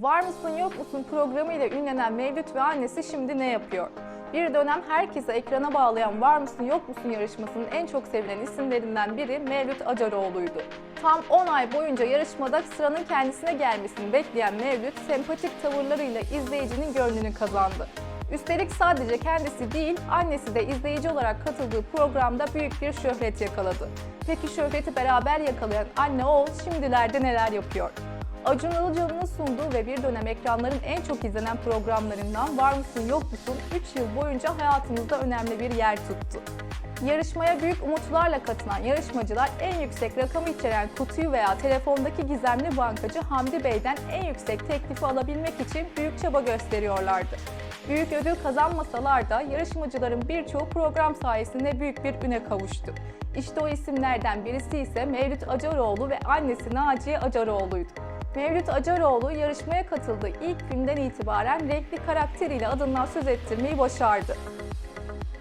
Var mısın yok musun programıyla ünlenen Mevlüt ve annesi şimdi ne yapıyor? Bir dönem herkese ekrana bağlayan Var mısın yok musun yarışmasının en çok sevilen isimlerinden biri Mevlüt Acaroğlu'ydu. Tam 10 ay boyunca yarışmada sıranın kendisine gelmesini bekleyen Mevlüt sempatik tavırlarıyla izleyicinin gönlünü kazandı. Üstelik sadece kendisi değil, annesi de izleyici olarak katıldığı programda büyük bir şöhret yakaladı. Peki şöhreti beraber yakalayan anne oğul şimdilerde neler yapıyor? Acun Ilıcalı'nın sunduğu ve bir dönem ekranların en çok izlenen programlarından Var mısın yok musun 3 yıl boyunca hayatımızda önemli bir yer tuttu. Yarışmaya büyük umutlarla katılan yarışmacılar en yüksek rakamı içeren kutuyu veya telefondaki gizemli bankacı Hamdi Bey'den en yüksek teklifi alabilmek için büyük çaba gösteriyorlardı. Büyük ödül kazanmasalar da yarışmacıların birçoğu program sayesinde büyük bir üne kavuştu. İşte o isimlerden birisi ise Mevlüt Acaroğlu ve annesi Naciye Acaroğlu'ydu. Mevlüt Acaroğlu yarışmaya katıldığı ilk günden itibaren renkli karakteriyle adından söz ettirmeyi başardı.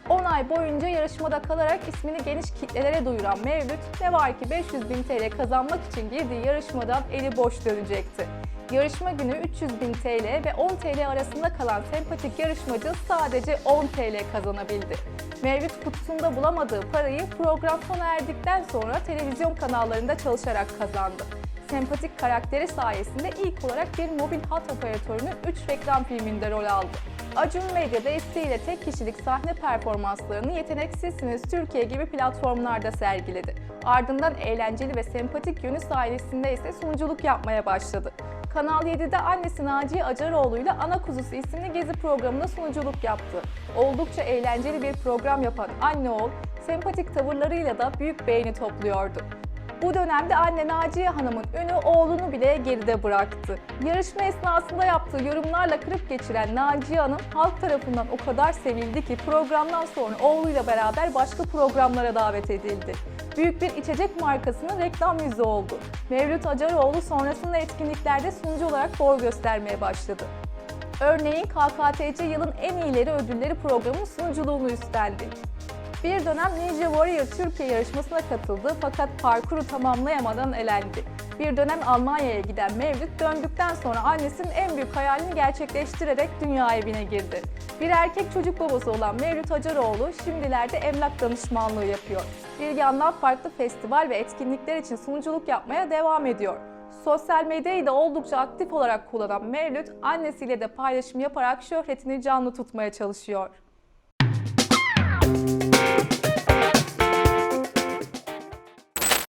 10 ay boyunca yarışmada kalarak ismini geniş kitlelere duyuran Mevlüt, ne var ki 500 bin TL kazanmak için girdiği yarışmadan eli boş dönecekti. Yarışma günü 300 bin TL ve 10 TL arasında kalan sempatik yarışmacı sadece 10 TL kazanabildi. Mevlüt kutusunda bulamadığı parayı program sona erdikten sonra televizyon kanallarında çalışarak kazandı. Sempatik karakteri sayesinde ilk olarak bir mobil hat operatörünün 3 reklam filminde rol aldı. Acun Medya desteğiyle tek kişilik sahne performanslarını Yeteneksizsiniz Türkiye gibi platformlarda sergiledi. Ardından eğlenceli ve sempatik yönü sayesinde ise sunuculuk yapmaya başladı. Kanal 7'de annesi Naciye Acaroğlu ile Ana Kuzusu isimli gezi programında sunuculuk yaptı. Oldukça eğlenceli bir program yapan anne oğul, sempatik tavırlarıyla da büyük beğeni topluyordu. Bu dönemde anne Naciye Hanım'ın ünü oğlunu bile geride bıraktı. Yarışma esnasında yaptığı yorumlarla kırıp geçiren Naciye Hanım halk tarafından o kadar sevildi ki programdan sonra oğluyla beraber başka programlara davet edildi. Büyük bir içecek markasının reklam yüzü oldu. Mevlüt Acaroğlu sonrasında etkinliklerde sunucu olarak boy göstermeye başladı. Örneğin KKTC yılın en iyileri ödülleri programının sunuculuğunu üstlendi. Bir dönem Ninja Warrior Türkiye yarışmasına katıldı fakat parkuru tamamlayamadan elendi. Bir dönem Almanya'ya giden Mevlüt döndükten sonra annesinin en büyük hayalini gerçekleştirerek dünya evine girdi. Bir erkek çocuk babası olan Mevlüt Acaroğlu şimdilerde emlak danışmanlığı yapıyor. Bir yandan farklı festival ve etkinlikler için sunuculuk yapmaya devam ediyor. Sosyal medyayı da oldukça aktif olarak kullanan Mevlüt, annesiyle de paylaşım yaparak şöhretini canlı tutmaya çalışıyor.